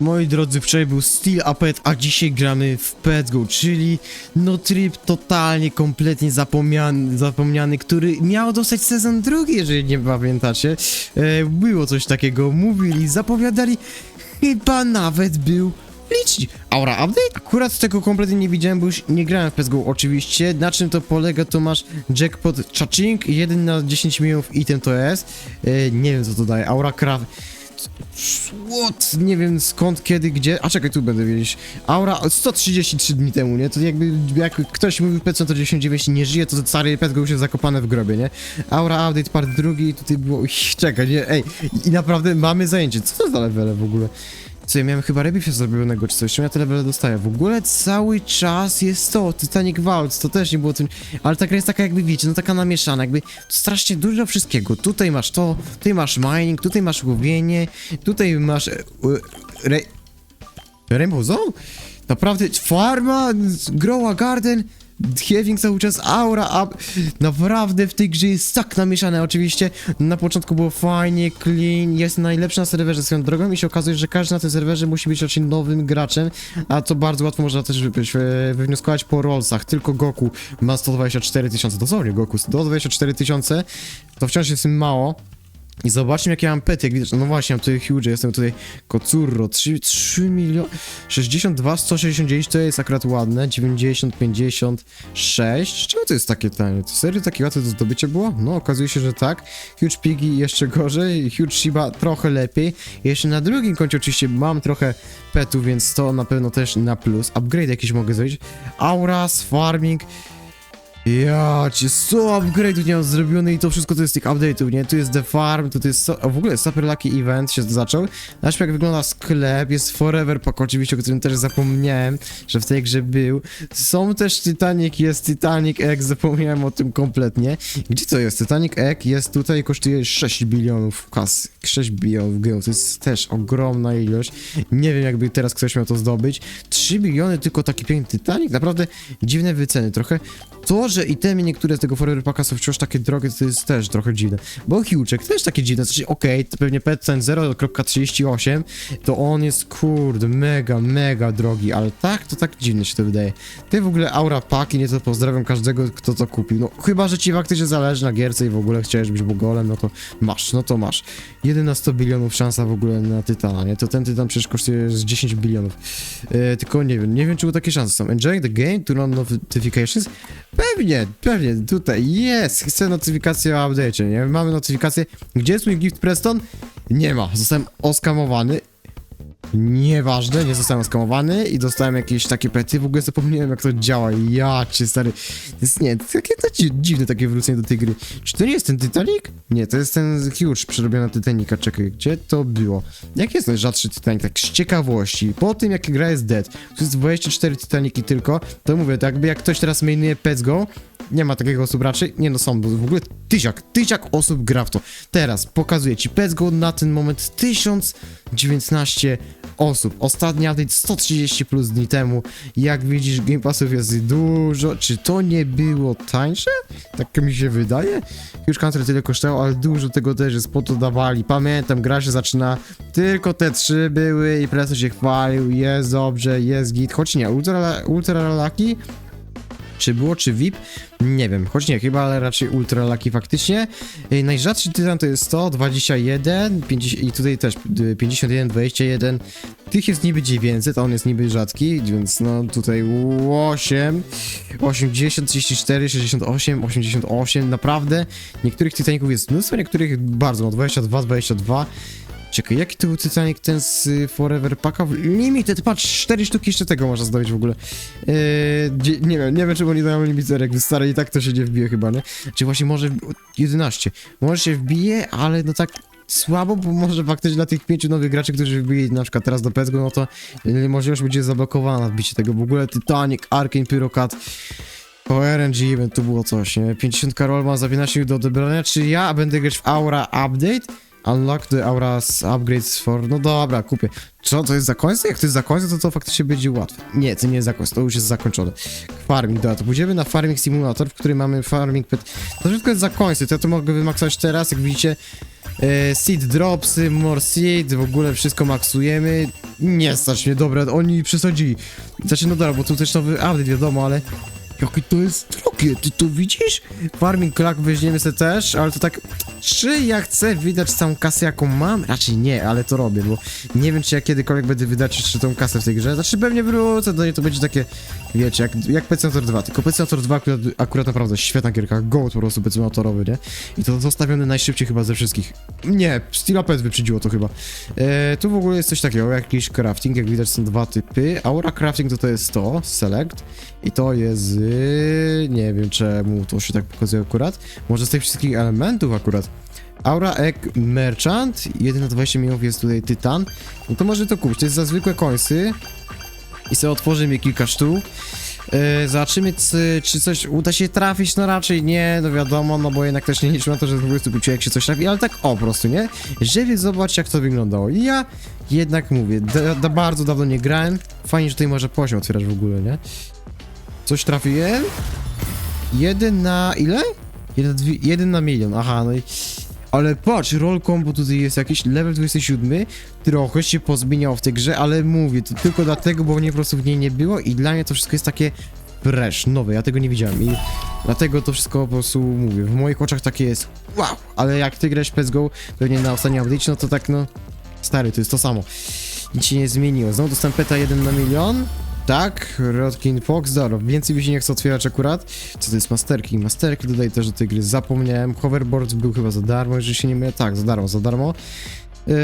Moi drodzy, wczoraj był Steel Apet, a dzisiaj gramy w Pets Go, czyli no tryb totalnie, kompletnie zapomniany, zapomniany, który miał dostać sezon drugi, jeżeli nie pamiętacie. E, było coś takiego, mówili, zapowiadali, chyba nawet był licznik. Aura Update? Akurat tego kompletnie nie widziałem, bo już nie grałem w Pets Go oczywiście. Na czym to polega, to masz jackpot Chaching, 1 na 10 milionów item to jest. E, nie wiem co to daje, Aura Craft. What? Nie wiem skąd, kiedy, gdzie. A czekaj, tu będę wiedzieć. Aura 133 dni temu, nie? To jakby jak ktoś mówił PC 199 nie żyje, to stary pet już jest zakopane w grobie, nie? Aura update part drugi, tutaj było. Czekaj, nie, ej. I naprawdę mamy zajęcie. Co to za levele w ogóle? Co, ja miałem chyba rebifia zrobionego czy coś, czemu ja te levele dostaję? W ogóle cały czas jest to, Titanic Vault, to też nie było tym, ale ta gra jest taka jakby, wiecie, no taka namieszana, jakby strasznie dużo wszystkiego. Tutaj masz to, tutaj masz mining, tutaj masz łowienie, tutaj masz... E, e, re... Rainbow Zone? Naprawdę, farma, grow a garden, having cały czas aura up. Naprawdę w tej grze jest tak namieszane. Oczywiście na początku było fajnie, clean, jest najlepszy na serwerze swoją drogą i się okazuje, że każdy na tym serwerze musi być raczej nowym graczem, a to bardzo łatwo można też wy- wywnioskować po rollsach. Tylko Goku ma 124 tysiące, dosłownie Goku, 124 tysiące, to wciąż jest mało. I zobaczmy jakie mam pety, jak widać, no właśnie, mam tutaj huge, jestem tutaj Kocurro, 3, 3 miliony, 62, 169, to jest akurat ładne, 90, 56, czemu to jest takie tanie? To serio takie łatwe do zdobycia było? No, okazuje się, że tak, Huge Piggy jeszcze gorzej, Huge Shiba trochę lepiej, jeszcze na drugim koncie oczywiście mam trochę petów, więc to na pewno też na plus, upgrade jakiś mogę zrobić, Auras, Farming, ja cię, co upgrade'ów nie mam zrobione i to wszystko to jest tych update'ów, nie? Tu jest The Farm, tu jest, so, w ogóle Super Lucky Event się zaczął. Zobaczmy jak wygląda sklep, jest Forever Pack oczywiście, o którym też zapomniałem, że w tej grze był. Są też Titanic, jest Titanic Egg, zapomniałem o tym kompletnie. Gdzie to jest? Titanic Egg jest tutaj, kosztuje 6 bilionów kas, 6 bilionów geł, to jest też ogromna ilość. Nie wiem jakby teraz ktoś miał to zdobyć. 3 biliony tylko taki piękny Titanic, naprawdę dziwne wyceny trochę. To, że itemy niektóre z tego Forever Packa są wciąż takie drogie, to jest też trochę dziwne. Bo Huczek też takie dziwne, znaczy okej, to pewnie PetCent 0.38, to on jest kurde, mega, mega drogi, ale tak, to tak dziwne się to wydaje. Ty w ogóle Aura Paki, nie to pozdrawiam każdego, kto to kupił. No chyba, że ci faktycznie zależy na gierce i w ogóle chciałeś być bogolem, no to masz, no to masz. 1 na 100 bilionów szansa w ogóle na Tytana, nie? To ten Tytan przecież kosztuje z 10 bilionów. E, tylko nie wiem, nie wiem czemu takie szanse są. Enjoying the game, turn on notifications? Pewnie, pewnie, tutaj jest. Chcę notyfikację o update'cie, nie? Mamy notyfikację. Gdzie jest mój gift Preston? Nie ma. Zostałem oskamowany. Nieważne, nie zostałem oskamowany i dostałem jakieś takie pety, w ogóle zapomniałem jak to działa, ja cię stary, jest, nie, to takie to dzi- dziwne takie wrócenie do tej gry. Czy to nie jest ten Titanic? Nie, to jest ten huge przerobiona Titanica, czekaj, gdzie to było? Jaki jest najrzadszy Titanic, tak z ciekawości, po tym jak gra jest dead, tu jest 24 Titaniki tylko, to mówię, to jakby jak ktoś teraz mainuje Pets Go, nie ma takiego osób raczej, nie no są, bo w ogóle tysiak, tysiak osób gra w to. Teraz pokazuję ci Pets Go na ten moment 1019 osób. Ostatni update 130 plus dni temu. Jak widzisz, Game Passów jest dużo. Czy to nie było tańsze? Tak mi się wydaje. Już Counter tyle kosztowało, ale dużo tego też jest, po to dawali. Pamiętam, gra się zaczyna, tylko te trzy były i Presto się chwalił, jest dobrze, jest git. Choć nie, Ultra, ultra Lucky czy było, czy VIP? Nie wiem, choć nie, chyba, ale raczej ultra lucky faktycznie. Najrzadszy tytan to jest 121, 50, i tutaj też y, 51, 21. Tych jest niby 900, a on jest niby rzadki, więc no tutaj 8, 80, 34, 68, 88, naprawdę. Niektórych tytaników jest mnóstwo, niektórych bardzo, no 22, 22. Czekaj, jaki to był Titanic ten z y, Forever Packa? Limited, patrz, 4 sztuki jeszcze tego można zdobyć w ogóle. Dzie- nie wiem, nie wiem czemu nie dają limiterek, stary i tak to się nie wbije chyba, nie? Czy właśnie może w- 11. Może się wbije, ale no tak słabo, bo może faktycznie dla tych pięciu nowych graczy, którzy wbili na przykład teraz do PSGO, no to możliwość będzie zablokowana wbicie tego. W ogóle Titanic, Arkane, Pyrocat, o RNG event tu było coś, nie? 50 Karol ma za 15 do odebrania, czy ja będę grać w Aura Update? Unlock the Aura's upgrades for... No dobra, kupię. Co, to jest za końce? Jak to jest za końce, to to faktycznie będzie łatwe. Nie, to nie jest za końce, to już jest zakończone. Farming, dobra, to pójdziemy na Farming Simulator, w którym mamy Farming Pet... To wszystko jest za końce, to ja to mogę wymaksować teraz, jak widzicie... E, seed dropsy, more seed, w ogóle wszystko maksujemy. Nie stać mnie, dobra, oni przesadzili. Znaczy, no dobra, bo tu też nowy update, wiadomo, ale... Jakie to jest drogie, ty to widzisz? Farming Clock weźmiemy sobie też, ale to tak... Czy ja chcę wydać całą kasę, jaką mam? Raczej nie, ale to robię, bo nie wiem, czy ja kiedykolwiek będę wydać jeszcze tą kasę w tej grze. Znaczy, pewnie wrócę do niej, to będzie takie, wiecie, jak, jak Pecinator 2. Tylko Pecinator 2 akurat, akurat naprawdę świetna gierka, gołd po prostu Pecinatorowy, nie? I to zostawiony najszybciej chyba ze wszystkich. Nie, Steel Pet wyprzedziło to chyba. E, tu w ogóle jest coś takiego, jakiś crafting, jak widać są dwa typy. Aura crafting to to jest to, select. I to jest z... nie wiem czemu to się tak pokazuje akurat. Może z tych wszystkich elementów akurat. Aura Egg Merchant, 1 na 20 milionów jest tutaj tytan. No to może to kupić, to jest za zwykłe końsy. I sobie otworzymy kilka sztuk. Yy, zobaczymy, czy, czy coś uda się trafić, no raczej nie, no wiadomo, no bo jednak też nie liczymy na to, że z 20 jak się coś trafi, ale tak o po prostu, nie? Żeby zobaczyć, jak to wyglądało. I ja jednak mówię, da, da bardzo dawno nie grałem, fajnie, że tutaj może poziom otwierać w ogóle, nie? Coś trafiłem? Jeden na ile? Jeden, dwie, jeden na milion, aha, no i... Ale patrz, roll combo tutaj jest jakiś, level 27, trochę się pozmieniało w tej grze, ale mówię, to tylko dlatego, bo mnie po prostu w niej nie było i dla mnie to wszystko jest takie fresh, nowe, ja tego nie widziałem i dlatego to wszystko po prostu mówię, w moich oczach takie jest wow, ale jak ty grasz w Go, pewnie na ostatnim update, no to tak no, stary, to jest to samo, nic się nie zmieniło, znowu dostałem peta 1 na milion, tak, Rodkin Fox, dobra, więcej mi się nie chce otwierać akurat. Co to jest masterki? Masterki dodaję też do tej gry, zapomniałem. Hoverboard był chyba za darmo, jeżeli się nie mylę. Tak, za darmo, za darmo. Eee,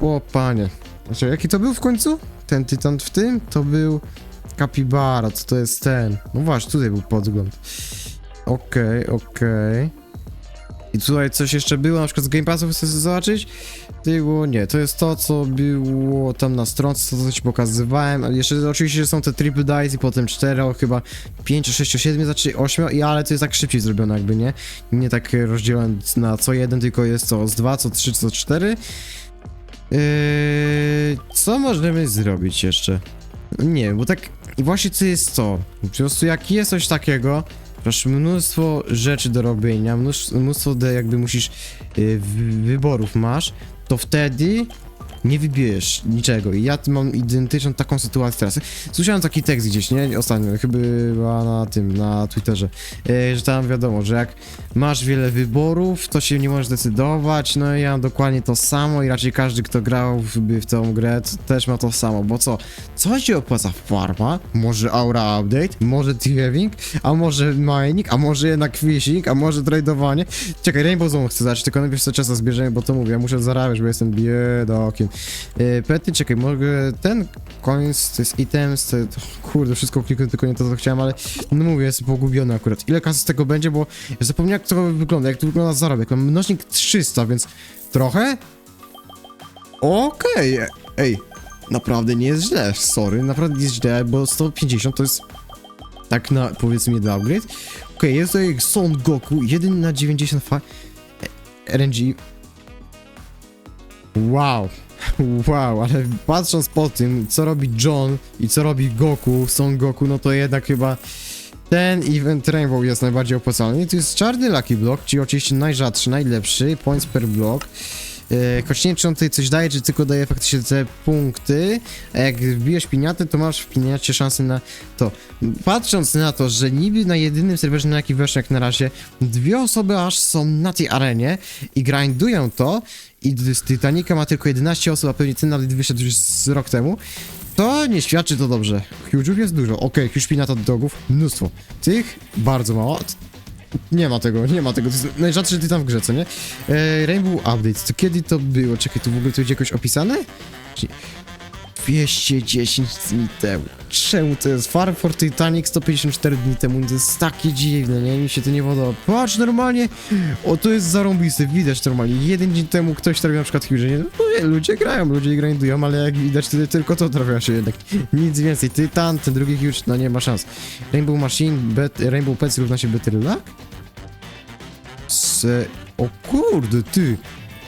o panie. Znaczy, jaki to był w końcu? Ten tytan w tym? To był Capybara, co to jest ten? No właśnie, tutaj był podgląd. Okej, okej. I tutaj coś jeszcze było, na przykład z Game Passów chcesz zobaczyć? Było, nie, to jest to, co było tam na stronce, to co ci pokazywałem, ale jeszcze oczywiście są te triple dice i potem 4, chyba 5, 6, 7, znaczy 8, i ale to jest tak szybciej zrobione jakby, nie? Nie tak rozdzielone na co jeden, tylko jest co z 2, co 3, co 4. Yy, co możemy zrobić jeszcze? Nie, bo tak właśnie to jest to. Po prostu jak jest coś takiego, masz mnóstwo rzeczy do robienia, mnóstwo, mnóstwo de, jakby musisz wy- wyborów masz, to wtedy nie wybierzesz niczego. I ja mam identyczną taką sytuację teraz. Słyszałem taki tekst gdzieś, nie? Ostatnio, chyba na tym, na Twitterze, e, że tam wiadomo, że jak masz wiele wyborów, to się nie możesz decydować. No i ja mam dokładnie to samo i raczej każdy, kto grał w, w tą grę, też ma to samo, bo co? Co się opłaca farma? Może aura update? Może thieving? A może mining? A może jednak fishing? A może tradowanie? Czekaj, Rainbow Zone chcę zacząć, tylko najpierw sobie czas zbierzemy, bo to mówię, ja muszę zarabiać, bo jestem biedakiem. E, Pety, czekaj, mogę ten coins, to jest items, to, to, kurde, wszystko kliknę, tylko nie to, co chciałem, ale no mówię, jestem pogubiony akurat. Ile kasy z tego będzie, bo zapomniałem, jak to wygląda, jak to wygląda zarobek. Mam mnożnik 300, więc trochę? Okej, ej, naprawdę nie jest źle, sorry, naprawdę nie jest źle, bo 150 to jest tak na, powiedzmy, jeden upgrade. Okej, jest tutaj Son Goku, 1 na 95 RNG. Wow, wow, ale patrząc po tym, co robi John i co robi Goku, Son Goku, no to jednak chyba ten event Rainbow jest najbardziej opłacalny. To jest czarny Lucky Block, czyli oczywiście najrzadszy, najlepszy, points per block. Yy, choć nie wiem, czy on tutaj coś daje, czy tylko daje faktycznie te punkty. A jak wbijesz piniatę, to masz w piniacie szansę na to. Patrząc na to, że niby na jedynym serwerze, na jaki weszłem jak na razie, dwie osoby aż są na tej arenie i grindują to i z Titanica ma tylko 11 osób, a pewnie ten nawet wyszedł już z rok temu, to nie świadczy to dobrze. Huge'ów jest dużo. Okej, okay, Huge dogów, mnóstwo. Tych bardzo mało. Nie ma tego, nie ma tego. To jest najrzadszy tytan w grze, co nie? E, Rainbow Update, to kiedy to było? Czekaj, tu w ogóle to będzie jakoś opisane? Czy- 210 dni temu. Czemu to jest? Farm for Titanic 154 dni temu. To jest takie dziwne, nie? Mi się to nie podoba. Patrz, normalnie. O, to jest zarąbiste. Widać normalnie. Jeden dzień temu ktoś trafił na przykład Huge. No, ludzie grają, ludzie grindują, ale jak widać, wtedy tylko to trafia się jednak. Nic więcej. Tytan, ten drugi Huge, no nie ma szans. Rainbow Machine, bet, Rainbow Pets równa się Better Luck? Se... O kurde, ty!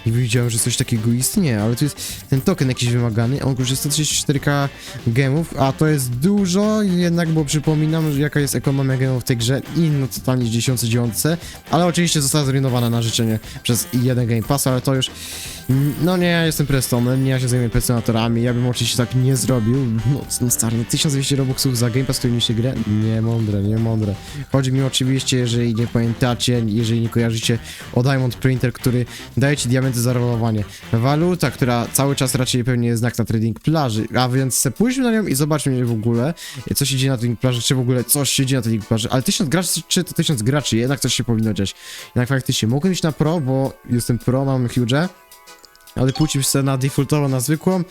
Nie wiedziałem, że coś takiego istnieje, ale tu jest ten token jakiś wymagany, on kosztuje 134k gemów, a to jest dużo, jednak, bo przypominam, jaka jest ekonomia gemów w tej grze, inno totalnie z 1009, ale oczywiście została zrujnowana na życzenie przez jeden Game Pass, ale to już, no nie, ja jestem Prestonem, nie ja się zajmuję personatorami, ja bym oczywiście tak nie zrobił, no, no stary, no 1200 robuxów za Game Pass, który mi się grę, nie mądre, nie mądre. Chodzi mi oczywiście, jeżeli nie pamiętacie, jeżeli nie kojarzycie o Diamond Printer, który daje ci diamenty za rolowanie. Waluta, która cały czas raczej pewnie jest znak na trading plaży, a więc pójdźmy na nią i zobaczmy w ogóle, co się dzieje na trading plaży, czy w ogóle coś się dzieje na trading plaży, ale 1000 graczy, czy to 1000 graczy, jednak coś się powinno dziać. Jednak faktycznie, mogłem iść na pro, bo jestem pro, mam huge, ale pójdźmy sobie na defaultowo, na zwykłą,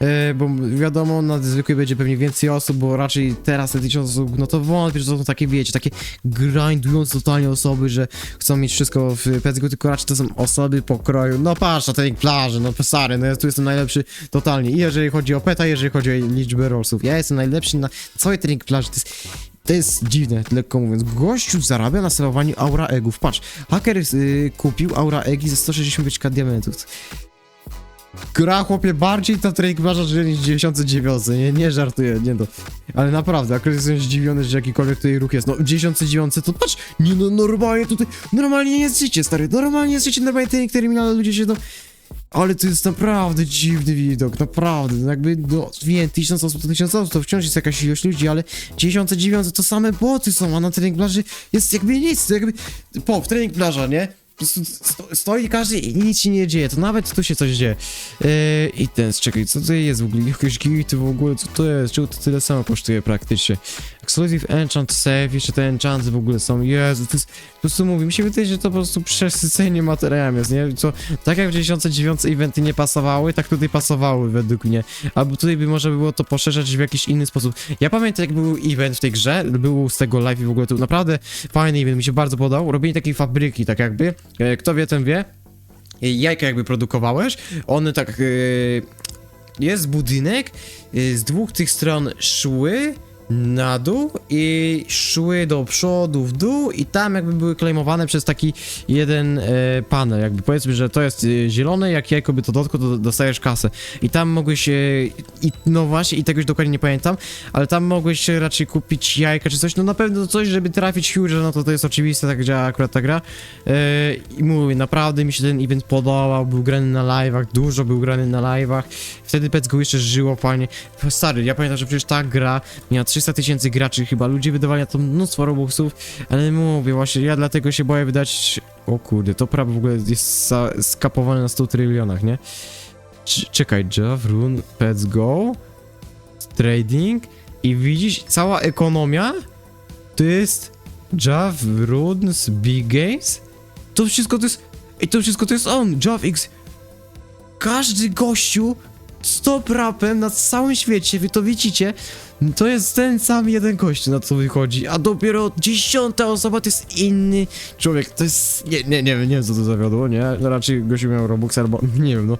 e, bo wiadomo, na zwykłej będzie pewnie więcej osób, bo raczej teraz te 1000 osób, no to wątpię, że to są takie, wiecie, takie grindujące totalnie osoby, że chcą mieć wszystko w PSGO, tylko raczej to są osoby pokroju, no patrz na tej plaży, no stary, no ja tu jestem najlepszy totalnie, i jeżeli chodzi o peta, jeżeli chodzi o liczbę rollsów, ja jestem najlepszy na całej trening plaży, to jest to jest dziwne, lekko mówiąc. Gościu zarabia na salowaniu aura egów. Patrz, haker y, kupił aura egi za 165k diamentów. Gra chłopie bardziej ta Drake Blarza niż 99, nie, nie żartuję, nie no. Ale naprawdę, akurat jestem zdziwiony, że jakikolwiek tutaj ruch jest. No, 99 to patrz, nie no, normalnie tutaj, normalnie nie życie, stary, normalnie jest życie, normalnie te terminale ludzie się no... Ale to jest naprawdę dziwny widok, naprawdę, no jakby, no, wiem, 1000 osób to 1000 osób, to wciąż jest jakaś ilość ludzi, ale 99 to same boty są, a na trening plaży jest jakby nic, to jakby, pop, trening plaża, nie? Sto, stoi każdy i nic się nie dzieje, to nawet tu się coś dzieje. Yy, I ten, czekaj, co to jest w ogóle? Jakieś gity w ogóle, co to jest? Czemu to tyle samo kosztuje praktycznie? Exclusive Enchant Save, jeszcze te enchanty w ogóle są, Jezu, to jest, po prostu mówię, mi się wydaje, że to po prostu przesycenie materiałem jest, nie? Co, tak jak w 99 eventy nie pasowały, tak tutaj pasowały według mnie. Albo tutaj by można było to poszerzać w jakiś inny sposób. Ja pamiętam, jak był event w tej grze, był z tego live i w ogóle to naprawdę fajny event, mi się bardzo podobał. Robienie takiej fabryki, tak jakby. E, Kto wie, ten wie. E, Jajka jakby produkowałeś, one tak... e, Jest budynek, z dwóch tych stron szły na dół i szły do przodu, w dół i tam jakby były klejmowane przez taki jeden e, panel, jakby powiedzmy, że to jest e, zielone, jak jajko by to dotkło, to dostajesz kasę. I tam mogłeś, e, i, no właśnie, i tego już dokładnie nie pamiętam, ale tam mogłeś raczej kupić jajka czy coś, no na pewno coś, żeby trafić huge, no to to jest oczywiste, tak działa akurat ta gra. E, I mówię, naprawdę mi się ten event podobał, był grany na live'ach, dużo był grany na live'ach, wtedy PECGO jeszcze żyło fajnie. Stary, ja pamiętam, że przecież ta gra miała 300 tysięcy graczy chyba, ludzie wydawali na to mnóstwo robuxów, ale mówię właśnie, ja dlatego się boję wydać... O kurde, to prawo w ogóle jest skapowane na 100 trylionach, nie? Cz- czekaj, Jav, Rune, Pets Go, Trading i widzisz, cała ekonomia to jest Jav, Runes, Big Games? To wszystko to jest... I to wszystko to jest on, Jav X. Każdy gościu stop rapem na całym świecie, wy to widzicie, to jest ten sam jeden gość, na co wychodzi, a dopiero dziesiąta osoba to jest inny człowiek, to jest, nie, nie, nie nie wiem co to zawiodło, nie, no raczej gościu miał Robux albo, nie wiem, no.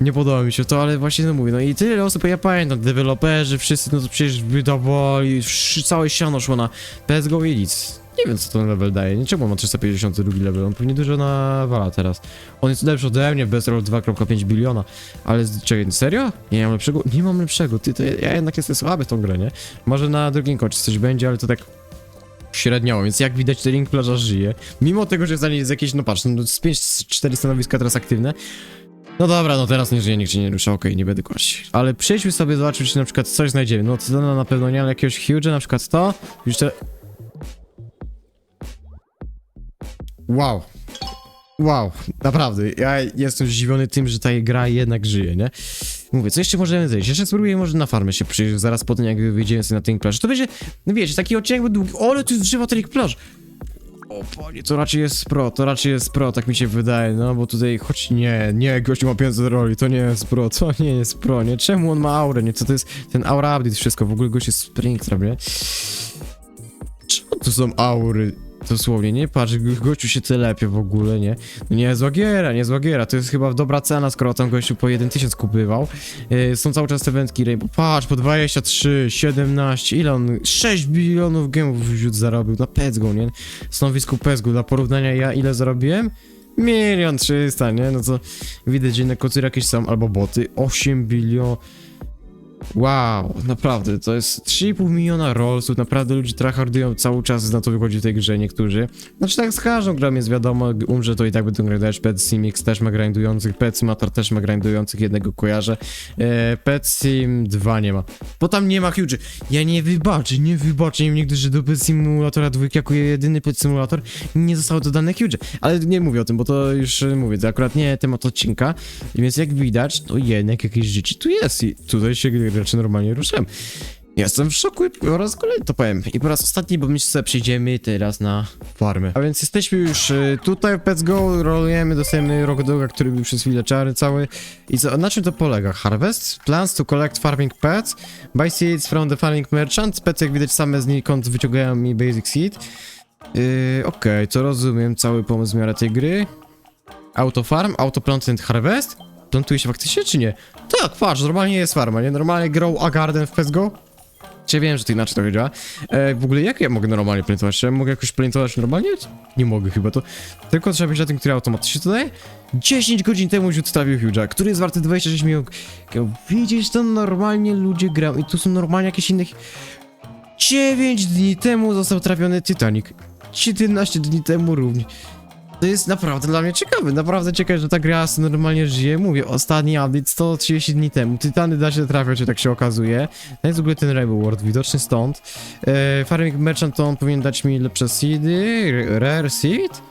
Nie podoba mi się to, ale właśnie no mówię, no i tyle osób, ja pamiętam, deweloperzy, wszyscy, no to przecież wydawali, całe siano szło na PSGO i nic. Nie wiem, co ten level daje, niczego ma 352 level, on pewnie dużo nawala teraz. On jest lepszy ode mnie w Best Roll 2.5 biliona, ale z- czekaj, serio? Nie mam lepszego? Nie mam lepszego, ty, to ja, ja jednak jestem słaby w tą grę, nie? Może na drugim końcu coś będzie, ale to tak średnio, więc jak widać, ten link plaża żyje. Mimo tego, że jest jest jakieś, no patrz, no, z 5-4 stanowiska teraz aktywne, no dobra, no teraz nie żyje, nikt się nie rusza, okej, nie będę kłaść. Ale przejdźmy sobie, zobaczymy, czy na przykład coś znajdziemy. No no, na pewno nie, ale jakiegoś huge, na przykład to. Jeszcze... Wow. Wow, naprawdę, ja jestem zdziwiony tym, że ta gra jednak żyje, nie? Mówię, co jeszcze możemy zejść? Jeszcze spróbuję może na farmę się przyjść, zaraz po tym jak wyjdziemy sobie na ten plaż. To będzie, no wiecie, taki odcinek był długi, o, ale tu jest drzewo tych plaż. O panie, to raczej jest pro, to raczej jest pro, tak mi się wydaje, no bo tutaj, choć nie, nie, gościu ma 500 roli, to nie jest pro, to nie jest pro, nie? Czemu on ma aurę, nie? Co to jest ten aura update, wszystko, w ogóle gość jest Springtrap, nie? Czemu to są aury? Dosłownie, nie patrz, go- gościu się telepie w ogóle, nie? No nie, zła giera, nie zła giera, to jest chyba dobra cena, skoro tam gościu po 1000 kupywał. Yy, są cały czas te wędki Rainbow, patrz, po 23, 17, ile on, 6 bilionów gemów wziął zarobił na Pezgo, nie? Stanowisku Pezgo, dla porównania ja ile zarobiłem? milion trzysta, nie? No to widać, że inne kocury jakieś są, albo boty, 8 bilion... Wow, naprawdę, to jest 3,5 miliona rollsów, naprawdę ludzie tryhardują cały czas, na to wychodzi w tej grze niektórzy. Znaczy tak z każdą grą jest wiadomo, umrze to i tak będą grać, Pet Sim X też ma grindujących, Pet też ma grindujących, jednego kojarzę, e, Pet Sim 2 nie ma, bo tam nie ma huge. Ja nie wybaczę, nie wybaczę. Im nigdy, że do Pet Simulatora 2 jako jedyny Pet Simulator nie zostało dodane huge, ale nie mówię o tym, bo to już mówię, to akurat nie temat odcinka, więc jak widać, to jednak jakieś życie tu jest i tutaj się rzeczy normalnie ruszałem. Jestem w szoku i po raz kolejny to powiem. I po raz ostatni, bo my sobie przejdziemy teraz na farmę. A więc jesteśmy już y, tutaj w Pets Go, rolujemy, dostajemy rogodoga, który był przez chwilę czary cały. I co, na czym to polega? Harvest? Plans to collect farming pets. Buy seeds from the farming merchant. Pety jak widać same znikąd wyciągają mi basic seed. Yy, Okej, to rozumiem cały pomysł w miarę tej gry. Auto farm, auto plant and harvest? Plantuje się faktycznie czy nie? Tak, patrz, normalnie jest farma, nie? Normalnie grow a garden w PSGO? Czy wiem, że to inaczej to działa. E, w ogóle jak ja mogę normalnie plantować? Czy ja mogę jakoś plantować normalnie? Nie mogę chyba, to tylko trzeba być na tym, który automatycznie to daje. 10 godzin temu już odstawił Huge'a, który jest warty 26 milionów. Widzisz, to normalnie ludzie grają i tu są normalnie jakieś inne... 9 dni temu został trafiony Titanic. 17 dni temu również. To jest naprawdę dla mnie ciekawe, naprawdę ciekawe, że ta gra normalnie żyje. Mówię, ostatni update 130 dni temu. Tytany da się trafiać, tak się okazuje. To jest w ogóle ten Rainbow World, widoczny stąd. E, Farming Merchant to on powinien dać mi lepsze seedy. Rare seed?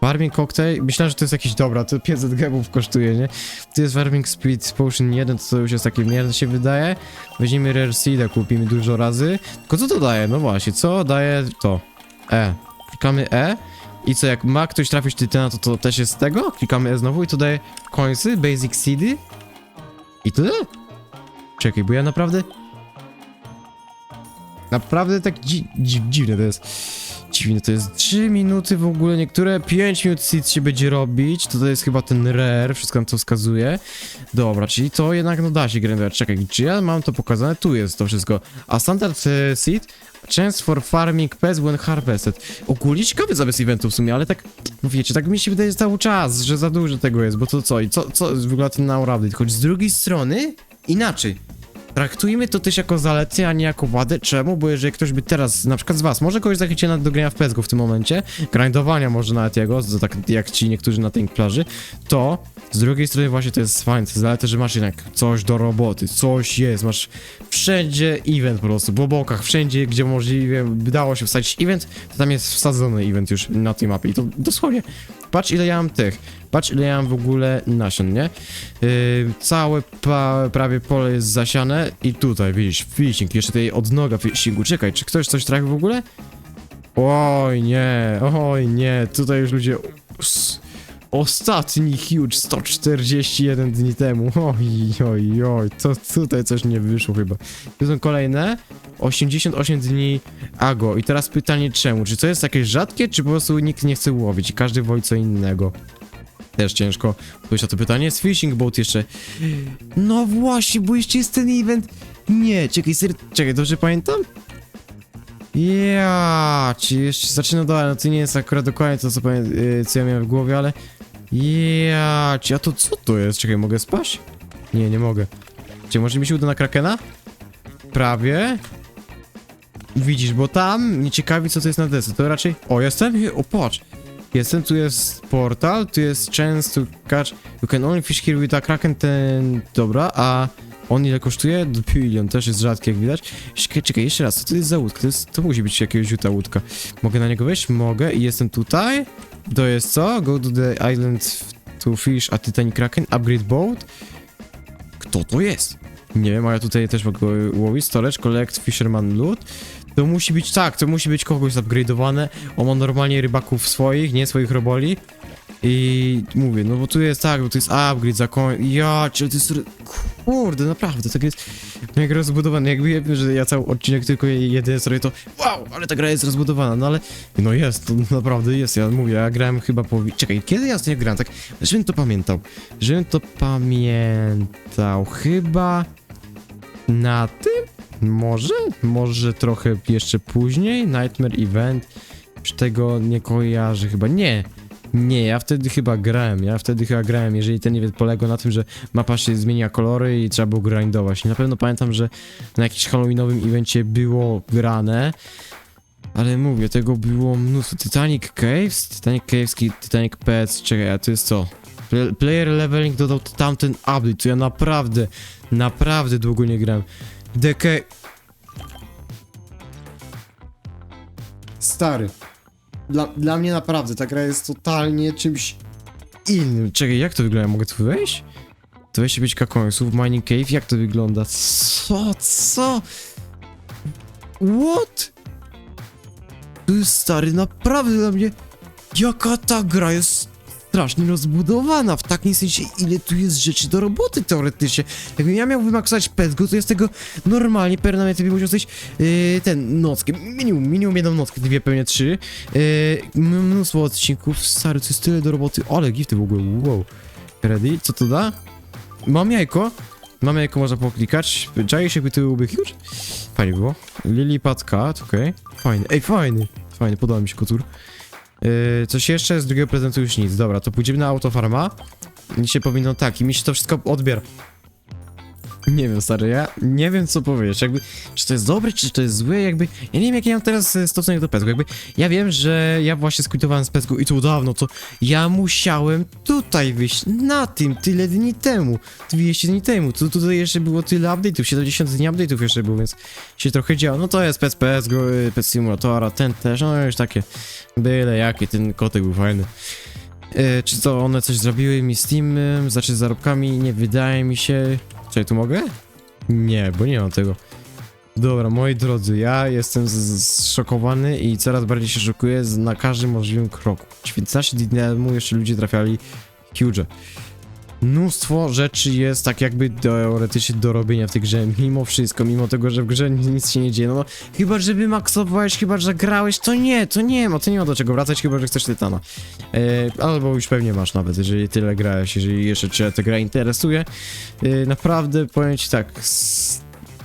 Farming Cocktail? Myślałem, że to jest jakiś dobra, to 500 gemów kosztuje, nie? To jest Farming Speed Potion 1, to już jest takie mierne się wydaje. Weźmiemy Rare Seeda, kupimy dużo razy. Tylko co to daje? No właśnie, co daje to? E. Klikamy E. I co, jak ma ktoś trafić tytana, to to też jest z tego? Klikamy E znowu i to daje coinsy, basic seedy. I tyle? Czekaj, bo ja naprawdę... Naprawdę tak dzi dzi dziwne to jest. Dziwne to jest. 3 minuty w ogóle, niektóre 5 minut seed się będzie robić. To to jest chyba ten rare, wszystko nam to wskazuje. Dobra, czyli to jednak no da się grindować. Czekaj, czy ja mam to pokazane? Tu jest to wszystko. A standard e, seed Chance for farming pets when harvested. Ogólnie ciekawy zamysł eventu w sumie, ale tak, no wiecie, tak mi się wydaje cały czas, że za dużo tego jest, bo to co, i co, co wygląda ten now update, choć z drugiej strony, inaczej. Traktujmy to też jako zaletę, a nie jako wadę. Czemu? Bo jeżeli ktoś by teraz, na przykład z was, może kogoś zachęcić do grania w PSGO w tym momencie, grindowania może nawet jego, tak jak ci niektórzy na tej plaży, to z drugiej strony właśnie to jest fajne, to jest zaleta, że masz jednak coś do roboty, coś jest, masz wszędzie event po prostu, po bokach, wszędzie, gdzie możliwe by dało się wsadzić event, to tam jest wsadzony event już na tej mapie i to dosłownie, patrz ile ja mam tych, patrz ile ja mam w ogóle nasion, nie? Yy, całe prawie pole jest zasiane i tutaj, widzisz, fishing, jeszcze tutaj odnoga fishingu, czekaj, czy ktoś coś trafił w ogóle? Oj nie, oj nie, tutaj już ludzie... Ostatni huge 141 dni temu. Oj, oj, oj, to tutaj coś nie wyszło chyba. Tu są kolejne 88 dni Ago. I teraz pytanie czemu? Czy to jest jakieś rzadkie, czy po prostu nikt nie chce łowić i każdy woli co innego? Też ciężko odpowiedzieć na to pytanie. Jest fishing boat jeszcze. No właśnie, bo jeszcze jest ten event. Nie, czekaj, ser... czekaj, dobrze pamiętam? Ja, ci jeszcze zaczyna dalej, no to nie jest akurat dokładnie to, co, y, co ja miałem w głowie, ale... Ja, a to co to jest? Czekaj, mogę spaść? Nie, nie mogę. Czy może mi się uda na Krakena? Prawie. Widzisz, bo tam nie ciekawi co to jest na desce, to raczej... O, jestem? O, patrz. Jestem, tu jest portal, tu jest chance to catch... You can only fish here with a Kraken, ten... Dobra, a... On ile kosztuje? Billion, też jest rzadki jak widać. Czekaj, czekaj, jeszcze raz, co to jest za łódka? To, jest, to musi być jakiegoś juta łódka. Mogę na niego wejść? Mogę i jestem tutaj. To jest co? Go to the island to fish a Titanic Kraken, upgrade boat. Kto to jest? Nie wiem, a ja tutaj też mogę łowić. Storage, collect, fisherman loot. To musi być, tak, to musi być kogoś upgrade'owane. On ma normalnie rybaków swoich, nie swoich roboli. I mówię, no bo tu jest tak, bo tu jest upgrade, zakon... Ja, czy to jest... Kurde, naprawdę, tak jest mega rozbudowane. Jakby ja wiem, że ja cały odcinek tylko jedynie sobie to wow, ale ta gra jest rozbudowana, no ale no jest, to naprawdę jest, ja mówię, ja grałem chyba po... Czekaj, kiedy ja ostatnio grałem, tak, żebym to pamiętał, żebym to pamiętał, chyba na tym? Może? Może trochę jeszcze później? Nightmare Event? Czy tego nie kojarzę chyba? Nie. Nie, ja wtedy chyba grałem, ja wtedy chyba grałem, jeżeli ten event polegał na tym, że mapa się zmienia kolory i trzeba było grindować. Na pewno pamiętam, że na jakimś halloweenowym evencie było grane, ale mówię, tego było mnóstwo. Titanic Caves, Titanic Caves, Titanic Pets, czekaj, a to jest co? Pl- Player Leveling dodał tamten update, to ja naprawdę, naprawdę długo nie grałem. DK... Stary. Dla, dla mnie naprawdę ta gra jest totalnie czymś innym. Czekaj, jak to wygląda? Mogę tu wejść? 25k końców, Mining Cave, jak to wygląda? Co? Co? What? To jest stary, naprawdę dla mnie... Jaka ta gra jest strasznie rozbudowana, w takim sensie, ile tu jest rzeczy do roboty teoretycznie. Jakbym ja miał wymaksować Petgo, to jest tego normalnie, permanentnie by musiał coś yy, ten, nockę, minimum, minimum jedną nockę, dwie, pewnie trzy. Yy, mnóstwo odcinków, stary, to jest tyle do roboty, ale gifty w ogóle, wow. Ready? Co to da? Mam jajko. Mam jajko, można poklikać. Czaisz jakby to byłby huge? Fajnie było. Lilipad Cat, okej. Fajny, ej, fajny. Fajny, podoba mi się kotur. Yy, coś jeszcze? Z drugiego prezentu już nic. Dobra, to pójdziemy na autofarma. Mi się powinno tak, i mi się to wszystko odbiera. Nie wiem, stary, ja nie wiem co powiedzieć, jakby, czy to jest dobre, czy to jest złe, jakby, ja nie wiem jaki ja mam teraz e, stosunek do Pezgu, jakby, ja wiem, że ja właśnie skwitowałem z Pezgu i to dawno, to ja musiałem tutaj wyjść, na tym, tyle dni temu, 200 dni temu, to tutaj jeszcze było tyle update'ów, 70 dni update'ów jeszcze było, więc się trochę działo, no to jest Pez Pezgu, y, Pez Simulatora, ten też, no już takie, byle jaki, ten kotek był fajny. E, czy to one coś zrobiły mi z Steamem, znaczy z zarobkami? Nie wydaje mi się. Czy tu mogę? Nie, bo nie mam tego. Dobra, moi drodzy, ja jestem zszokowany i coraz bardziej się szokuję na każdym możliwym kroku. 19 dni temu jeszcze ludzie trafiali huge. Mnóstwo rzeczy jest tak jakby teoretycznie do robienia w tej grze, mimo wszystko, mimo tego, że w grze nic się nie dzieje. No, chyba, żeby maksowałeś, chyba, że grałeś, to nie, to nie ma, to nie ma do czego wracać, chyba, że chcesz Tytana. E, albo już pewnie masz nawet, jeżeli tyle grałeś, jeżeli jeszcze cię ta gra interesuje. E, naprawdę powiem ci tak.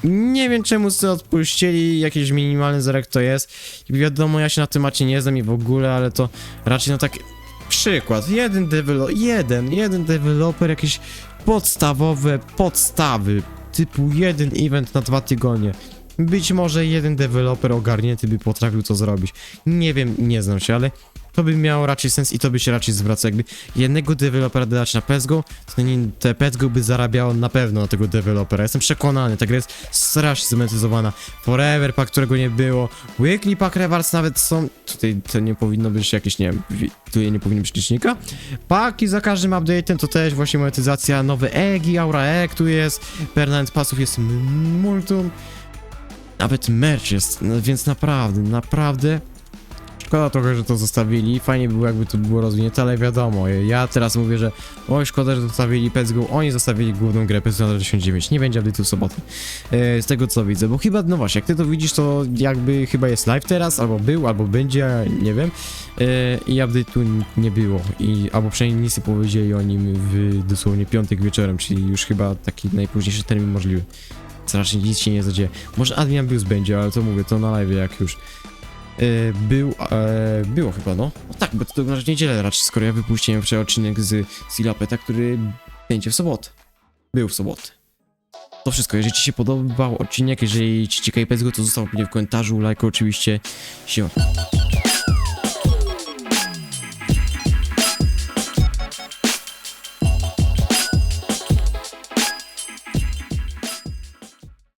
Nie wiem czemu sobie odpuścili, jakiś minimalny zerek to jest. Wiadomo, ja się na temacie nie znam i w ogóle, ale to raczej no tak. Przykład, jeden deweloper, jeden, jeden deweloper, jakieś podstawowe podstawy, typu jeden event na dwa tygodnie. Być może jeden deweloper ogarnięty by potrafił to zrobić. Nie wiem, nie znam się, ale to by miało raczej sens i to by się raczej zwracało. Jakby jednego dewelopera dodać na PSGO, to nie, te PSGO by zarabiało na pewno na tego dewelopera. Jestem przekonany, ta gra jest strasznie zmonetyzowana. Forever Pack, którego nie było. Weekly Pack Rewards nawet są. Tutaj to nie powinno być jakieś, nie wiem, wi- tutaj nie powinno być licznika. Paki za każdym update'em to też właśnie monetyzacja. Nowe Egi, Aura Egg tu jest. Permanent Passów jest multum. Nawet merch jest, no, więc naprawdę, naprawdę Szkoda trochę, że to zostawili. Fajnie by było, jakby to było rozwinięte, ale wiadomo, ja teraz mówię, że oj, szkoda, że zostawili PSGO. Oni zostawili główną grę PES 99. Nie będzie update'u w sobotę. E, z tego co widzę, bo chyba, no właśnie, jak ty to widzisz, to jakby chyba jest live teraz, albo był, albo będzie, nie wiem. E, I update'u nie było. I, albo przynajmniej nic nie powiedzieli o nim w dosłownie piątek wieczorem, czyli już chyba taki najpóźniejszy termin możliwy. Raczej nic się nie zadzieje. Może Admian Bius będzie, ale to mówię, to na live jak już. E, był, e, było chyba, no. no tak, bo to na niedzielę raczej, skoro ja wypuściłem wczoraj odcinek z Silapeta, który będzie w sobotę. Był w sobotę. To wszystko, jeżeli ci się podobał odcinek, jeżeli ci ciekawi PSGO, to zostaw mnie w komentarzu, lajku oczywiście. Siema.